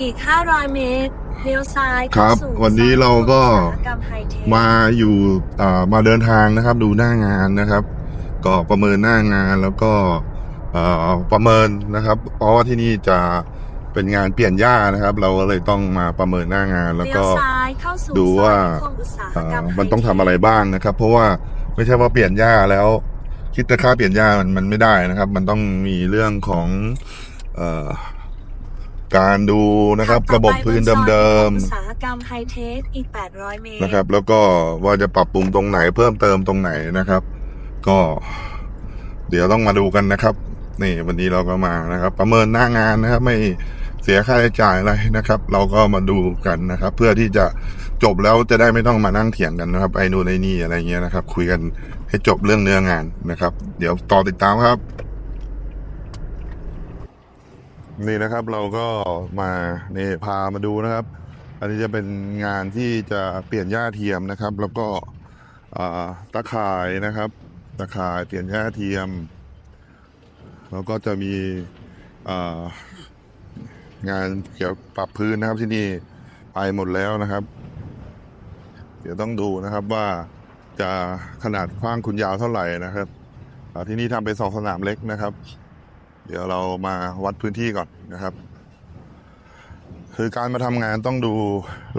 อีก 500 เมตรเลี้ยวซ้ายครัเข้าบสู่วันนี้เราก็อุตสาหกรรมไฮเทคมาอยู่อ่ามาเดินทางนะครับ ดูหน้างานนะครับ ก็ประเมินหน้างานแล้วก็เอ่อประเมินนะครับ เพราะว่าที่นี่จะเป็นงานเปลี่ยนหญ้านะครับ เราก็เลยต้องมาประเมินหน้างานแล้วเลี้ยก็ วซ้ายเข้าสู่ดูว่า ซอยนิคมอุตสาหเอ่กรรอมมันต้องไฮทำเทคอะไรบ้างนะครับ เพราะว่าไม่ใช่ว่าเปลี่ยนหญ้าแล้ว คิดแต่ค่าเปลี่ยนหญ้ามันมันไม่ได้นะครับ มันต้องมีเรื่องของเอ่อ การดูนะครับขัระบบพื้นเดิมต่อไปบนซอยนิคมอุตๆสาหกรรมไฮเทคอีก 800 เมตรนะครับ แล้วก็ว่าจะปรับปรุงตรงไหนเพิ่มเติมตรงไหนนะครับ ก็ เดี๋ยวต้องมาดูกันนะครับ นี่วันนี้เราก็มานะครับ ประเมินหน้างานนะครับ ไม่เสียค่าใช้จ่ายอะไรนะครับ เราก็มาดูกันนะครับ เพื่อที่จะจบแล้วจะได้ไม่ต้องมานั่งเถียงกันนะครับไอ้นู่นไอ้นี่อะไรเงี้ยนะครับ คุยกันให้จบเรื่องเนื้องานนะครับ เดี๋ยวต่อติดตามครับ นี่นะครับเราก็มาเนี่พามาดูนะครับ อันนี้จะเป็นงานที่จะเปลี่ยนหญ้าเทียมนะครับ แล้วก็ตะข่ายนะครับ ตะข่ายเปลี่ยนหญ้าเทียม แล้วก็จะมีงานเกี่ยวกับปรับพื้นนะครับที่นี่ไปหมดแล้วนะครับ เดี๋ยวต้องดูนะครับว่าจะขนาดกว้างคุณยาวเท่าไหร่นะครับที่นี่ทำเป็นสองสนามเล็กนะครับ เดี๋ยวเรามาวัดพื้นที่ก่อนนะครับ คือการมาทำงานต้องดู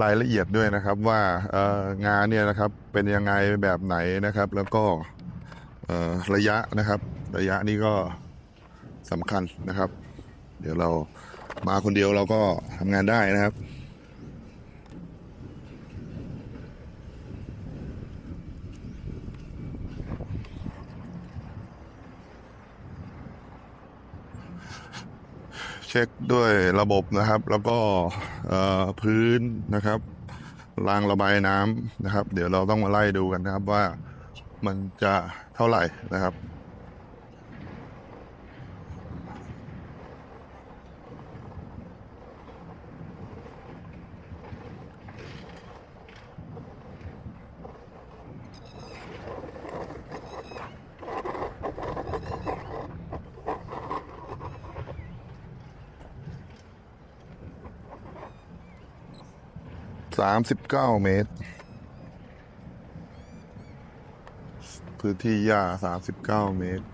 รายละเอียดด้วยนะครับ ว่างานเนี่ยนะครับเป็นยังไงแบบไหนนะครับ แล้วก็ระยะนะครับ ระยะนี้ก็สำคัญนะครับ เดี๋ยวเรามาคนเดียวเราก็ทำงานได้นะครับ เช็คด้วยระบบนะครับ แล้วก็พื้นนะครับรางระบายน้ำนะครับ เดี๋ยวเราต้องมาไล่ดูกันนะครับว่ามันจะเท่าไหร่นะครับ สามสิบเก้าเมตร พื้นที่หญ้าสามสิบเก้าเมตร